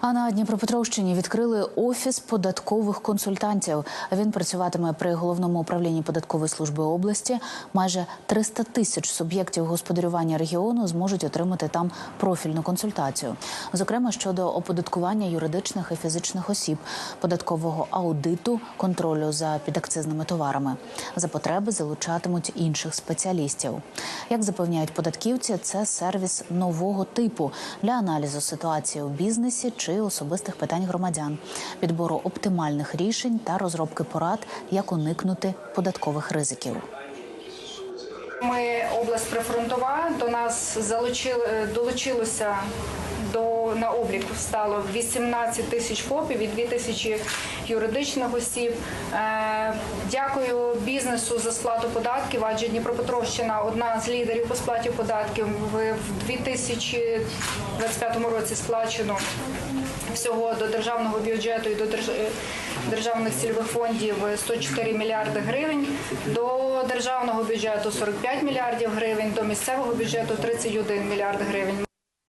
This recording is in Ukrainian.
А на Дніпропетровщині відкрили офіс податкових консультантів. Він працюватиме при головному управлінні податкової служби області. Майже 300 тисяч суб'єктів господарювання регіону зможуть отримати там профільну консультацію, зокрема щодо оподаткування юридичних і фізичних осіб, податкового аудиту, контролю за підакцизними товарами. За потреби залучатимуть інших спеціалістів. Як запевняють податківці, це сервіс нового типу для аналізу ситуації у бізнесі чи особистих питань громадян, підбору оптимальних рішень та розробки порад, як уникнути податкових ризиків. Ми область прифронтова. До нас залучили долучилося до на облік стало 18 тисяч ФОПів і 2 тисячі юридичних осіб. Дякую бізнесу за сплату податків, адже Дніпропетровщина одна з лідерів по сплаті податків. В в 2025 році сплачено всього до державного бюджету і до е, державних цільових фондів 104 мільярди гривень, до державного бюджету 45 мільярдів гривень, до місцевого бюджету 31 мільярд гривень.